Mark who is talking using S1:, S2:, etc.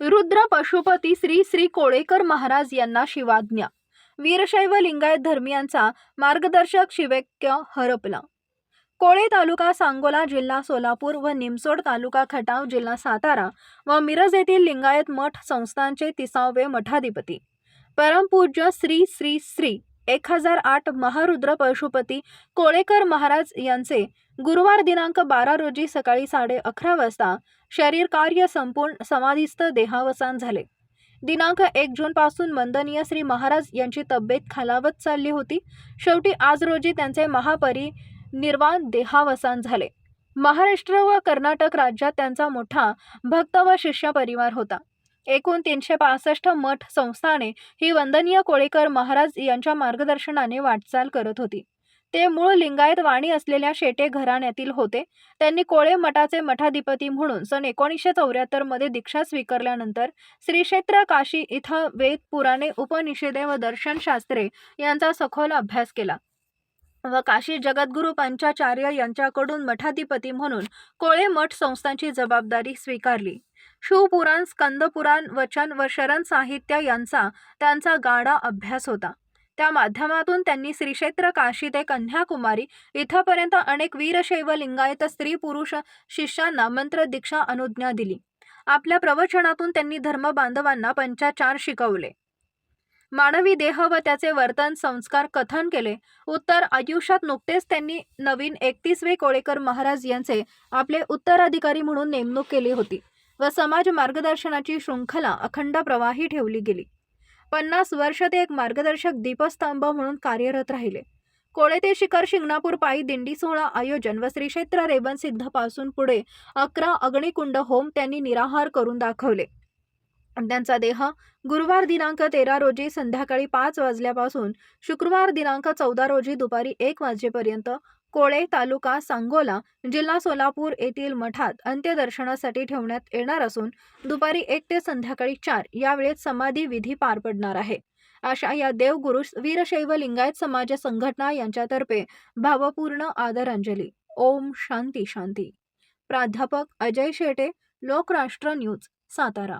S1: रुद्र पशुपती श्री श्री कोळेकर महाराज यांना शिवाज्ञा. वीरशैव लिंगायत धर्मियांचा मार्गदर्शक शिवैक्य हरपला. कोळे तालुका सांगोला जिल्हा सोलापूर व निमसोड तालुका खटाव जिल्हा सातारा व मिरज येथील लिंगायत मठ संस्थांचे तिसावे मठाधिपती. परमपूज्य श्री श्री श्री एक हजार आठ महारुद्र पशुपती कोळेकर महाराज यांचे गुरुवार दिनांक बारा रोजी सकाळी साडे अकरा वाजता शरीर कार्य संपूर्ण समाधीस्थ देहावसान झाले. दिनांक एक जून पासून वंदनीय श्री महाराज यांची तब्येत खालावत चालली होती. शेवटी आज रोजी त्यांचे महापरी निर्वाण देहावसान झाले. महाराष्ट्र व कर्नाटक राज्यात त्यांचा मोठा भक्त व शिष्य परिवार होता. एकूण तीनशे पासष्ट मठ संस्थाने ही वंदनीय कोळेकर महाराज यांच्या मार्गदर्शनाने वाटचाल करत होती. ते मूळ लिंगायत वाणी असलेल्या शेटे घराण्यातील होते. त्यांनी कोळे मठाचे मठाधिपती म्हणून सन एकोणीसशे चौऱ्याहत्तरमध्ये दीक्षा स्वीकारल्यानंतर श्री क्षेत्र काशी इथं वेद पुराणे उपनिषदे व दर्शनशास्त्रे यांचा सखोल अभ्यास केला व काशी जगद्गुरू पंचाचार्य यांच्याकडून मठाधिपती म्हणून कोळे मठ संस्थांची जबाबदारी स्वीकारली. शिवपुराण स्कंदपुराण वचन व शरण साहित्य यांचा त्यांचा गाढा अभ्यास होता. त्या माध्यमातून त्यांनी श्रीक्षेत्र काशी ते कन्याकुमारी इथंपर्यंत अनेक वीरशैव लिंगायत स्त्री पुरुष शिष्यांना मंत्र दीक्षा अनुज्ञा दिली. आपल्या प्रवचनातून त्यांनी धर्म बांधवांना पंचाचार शिकवले. मानवी देह व त्याचे वर्तन संस्कार कथन केले. उत्तर आयुष्यात नुकतेच त्यांनी नवीन एकतीसवे कोळेकर महाराज यांचे आपले उत्तराधिकारी म्हणून नेमणूक केली होती. व समाज मार्गदर्शनाची शृंखला अखंड प्रवाही ठेवली गेली. पन्नास वर्ष ते एक मार्गदर्शक दीपस्तंभ म्हणून कार्यरत राहिले. कोळे ते शिखर शिंगणापूर पायी दिंडी सोहळा आयोजन व श्रीक्षेत्र रेबन सिद्धपासून पुढे अकरा अग्निकुंड होम त्यांनी निराहार करून दाखवले. त्यांचा देह गुरुवार दिनांक तेरा रोजी संध्याकाळी पाच वाजल्यापासून शुक्रवार दिनांक चौदा रोजी दुपारी एक वाजेपर्यंत कोळे तालुका सांगोला जिल्हा सोलापूर येथील मठात अंत्यदर्शनासाठी ठेवण्यात येणार असून दुपारी एक ते संध्याकाळी चार या वेळेत समाधी विधी पार पडणार आहे. अशा या देवगुरु वीरशैव लिंगायत समाज संघटना यांच्यातर्फे भावपूर्ण आदरांजली. ओम शांती शांती. प्राध्यापक अजय शेटे लोकराष्ट्र न्यूज सातारा.